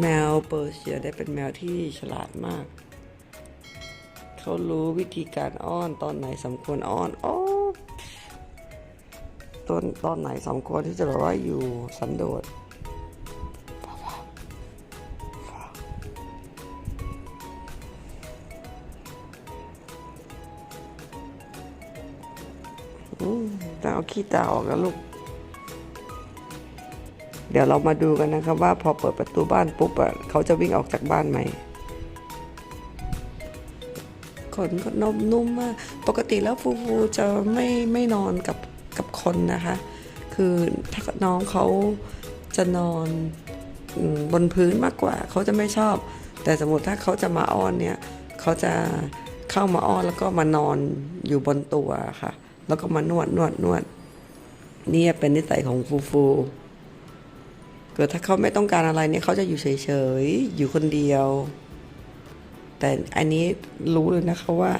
แมวเปอร์เซียได้เป็นแมวที่ฉลาดมาก เขารู้วิธีการอ้อนตอนไหนสมควรอ้อนอ้อตอนตอนไหนสมควรที่จะแบบว่าอยู่สันโดษ ต่เอาขี้ตาออกแล้วลูก เดี๋ยวเรามาดูกันนะครับว่าพอเปิดประตูบ้านปุ๊บอะเขาจะวิ่งออกจากบ้านไหมขนก็นมนุ่มมาก ปกติแล้วฟูฟูจะไม่ไม่นอนกับกับคนนะคะ คือถ้าน้องเขาจะนอนบนพื้นมากกว่า เขาจะไม่ชอบ แต่สมมติถ้าเขาจะมาอ้อนเนี่ย เขาจะเข้ามาอ้อนแล้วก็มานอนอยู่บนตัวค่ะ แล้วก็มานวดนวดนวดเนี่ยเป็นนิสัยของฟูฟู เกิดถ้าเขาไม่ต้องการอะไรเนี่ยเขาจะอยู่เฉยๆ อยู่คนเดียว แต่อันนี้รู้เลยนะคะว่า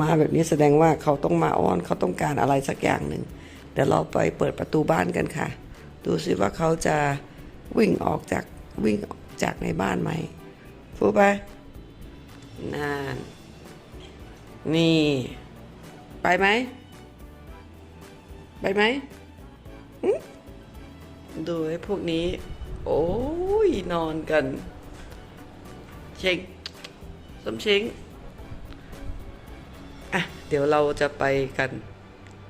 มาแบบนี้แสดงว่าเขาต้องมาอ้อนเขาต้องการอะไรสักอย่างหนึ่งเดี๋ยวเราไปเปิดประตูบ้านกันค่ะ ดูสิว่าเขาจะวิ่งออกจากวิ่งออกจากในบ้านไหมฟูไปนานนี่ ไปไหม ไปไหมดูไอ้พวกนี้ โอ้ย นอนกัน เชงสมเชงอะ เดี๋ยวเราจะไปกัน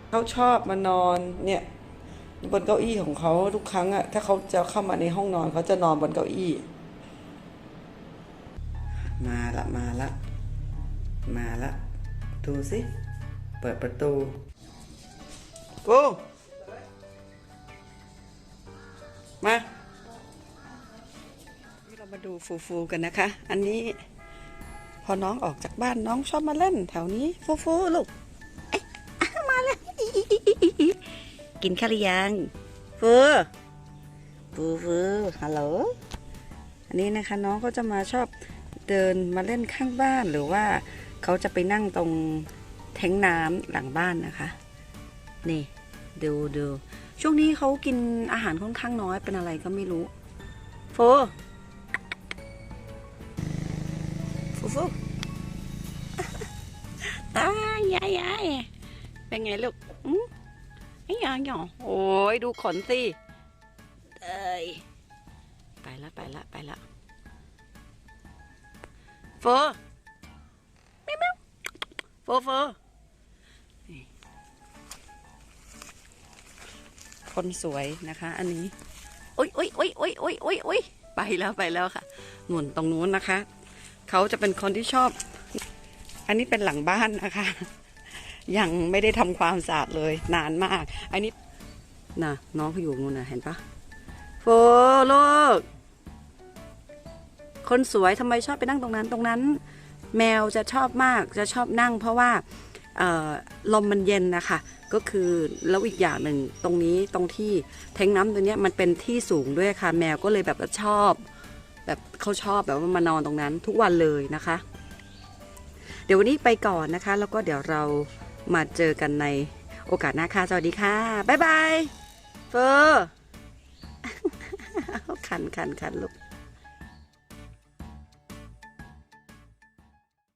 เขาชอบมานอนเนี่ยบนเก้าอี้ของเขาทุกครั้งอะถ้าเขาจะเข้ามาในห้องนอนเขาจะนอนบนเก้าอี้ มาละมาละ มาละ ดูสิ เปิดประตู กูมาทีเรามาดูฟูฟูกันนะคะ อันนี้ พอน้องออกจากบ้านน้องชอบมาเล่น แถวนี้ฟูฟูลูกมาเลยกินข้าวหรือยังฟูฟูฟูฮัลโหลอันนี้นะคะน้องก็จะมาชอบเดินมาเล่นข้างบ้านหรือว่าเขาจะไปนั่งตรงแทงน้ำหลังบ้านนะคะ นี่ดูดูช่วงนี้เขากินอาหารค่อนข้างน้อยเป็นอะไรก็ไม่รู้ โฟฟูฟูตายยายยายเป็นไงลูกอืมไอ้ยายหยอโอ้ยดูขนสิเอ้ยไปละไปละไปละโฟแม่แม่โฟโฟ คนสวยนะคะ อันนี้โอ้ยโอ้ยโอ้ยโอ้ยโอ้ยโอ้ยโอ้ยไปแล้วไปแล้วค่ะหนุนตรงนู้นนะคะ เขาจะเป็นคนที่ชอบ อันนี้เป็นหลังบ้านนะคะ ยังไม่ได้ทำความสะอาดเลยนานมาก อันนี้น่ะน้องเขาอยู่นู้นนะเห็นปะโฟลูกคนสวยทำไมชอบไปนั่งตรงนั้นตรงนั้น แมวจะชอบมากจะชอบนั่ง เพราะว่าลมมันเย็นนะคะ ก็คือแล้วอีกอย่างหนึ่งตรงนี้ตรงที่แทงน้ำตัวเนี้ยมันเป็นที่สูงด้วยค่ะแมวก็เลยแบบชอบ แบบเขาชอบแบบว่ามานอนตรงนั้นทุกวันเลยนะคะ เดี๋ยววันนี้ไปก่อนนะคะ แล้วก็เดี๋ยวเรามาเจอกันในโอกาสหน้าค่ะสวัสดีค่ะบ๊ายบายเฟอร์คันคันคันลูก